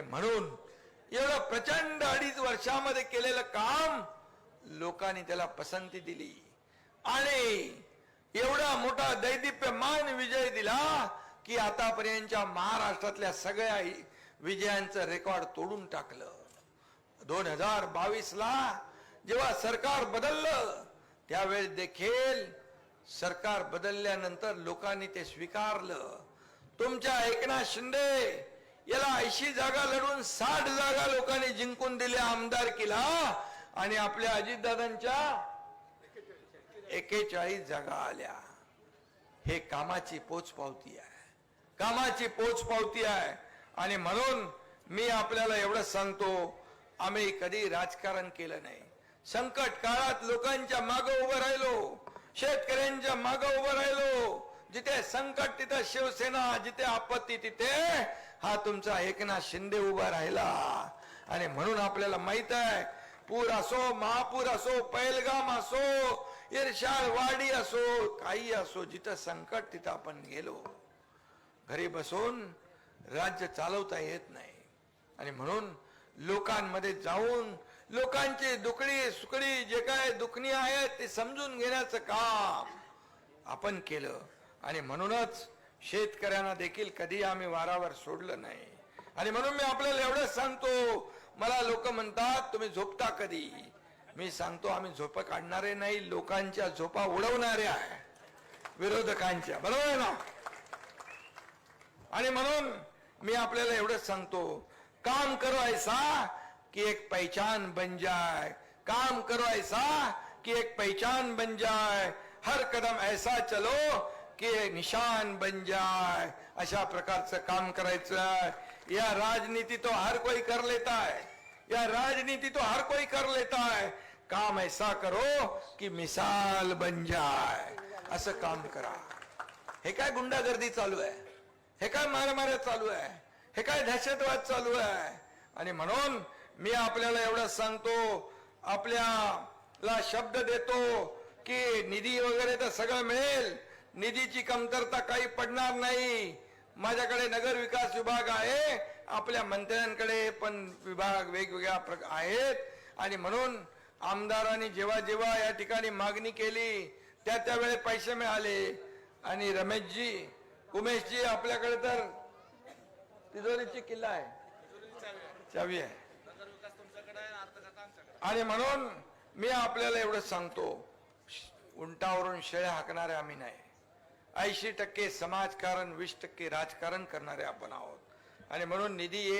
आणि म्हणून एवढं प्रचंड अडीच वर्षामध्ये केलेलं काम लोकांनी त्याला पसंती दिली. आणि एवढा मोठा दैदिप्यमान विजय दिला की आतापर्यंतच्या महाराष्ट्रातल्या सगळ्या विजयांचं रेकॉर्ड तोडून टाकलं. दोन हजार बावीस ला जेव्हा सरकार बदललं त्यावेळेस देखील सरकार बदलल्यानंतर लोकांनी ते स्वीकारलं. तुमच्या एकनाथ शिंदे याला ऐंशी जागा लढून साठ जागा लोकांनी जिंकून दिल्या आमदारकीला आणि आपल्या अजितदादांच्या एकेचाळीस जागा आल्या. हे कामाची पोचपावती आहे. कामाची पोचपावती आहे. आणि म्हणून मी आपल्याला एवढं सांगतो आम्ही कधी राजकारण केलं नाही. संकट काळात लोकांच्या मागं उभं राहिलो. शेतकऱ्यांच्या मागं उभं राहिलो. जिथे संकट तिथे शिवसेना जिथे आपत्ती तिथे हा तुमचा एकनाथ शिंदे उभा राहिला. आणि म्हणून आपल्याला माहीत आहे पूर असो महापूर असो पैलगाम असो इर्षाळ वाडी असो काही असो जिथं संकट तिथं आपण गेलो. घरी बसून राज्य चालवता येत नाही. आणि म्हणून लोकांमध्ये जाऊन लोकांची दुकडी सुकडी जे काय दुखणी आहेत ते समजून घेण्याचं काम आपण केलं. आणि म्हणूनच शेतकऱ्यांना देखील कधी आम्ही वारावर सोडलं नाही. आणि म्हणून मी आपल्याला एवढंच सांगतो मला लोक म्हणतात तुम्ही झोपता कधी? मी सांगतो आम्ही झोप काढणारे नाही लोकांच्या झोपा उडवणारे आहे. विरोधकांच्या. बरोबर आहे ना? आणि म्हणून मी आपल्याला एवढंच सांगतो काम करो ऐसा कि एक पहचान बन जाए काम करो ऐसा कि एक पहचान बन जाए हर कदम ऐसा चलो की निशान बन जाए अशा प्रकारचं काम करायचं आहे. या राजनीति तो हर कोई कर लेता है. या राजनीति तो हर कोई कर लेता है. काम ऐसा करो की मिसाल बन जाए. असं काम करा. हे काय गुंडागर्दी चालू आहे? हे काय मारामाऱ्या चालू आहे? हे काय दहशतवाद चालू आहे? आणि म्हणून मी आपल्याला एवढं सांगतो आपल्याला शब्द देतो की निधी वगैरे तर सगळं मिळेल निधीची कमतरता काही पडणार नाही. माझ्याकडे नगर विकास विभाग आहे. आपल्या मंत्र्यांकडे पण विभाग वेगवेगळ्या प्रक आहेत. आणि म्हणून आमदारांनी जेव्हा जेव्हा या ठिकाणी मागणी केली त्या त्यावेळेस पैसे मिळाले. आणि रमेशजी उमेशजी आपल्याकडे तर तिजोरीची किल्ला आहे. चावी आहे. आणि म्हणून मी आपल्याला एवढं सांगतो उंटावरून शेळ्या हाकणारे आम्ही नाही. ऐंशी टक्के समाजकारण वीस टक्के राजकारण करणारे आपण आहोत. आणि म्हणून निधी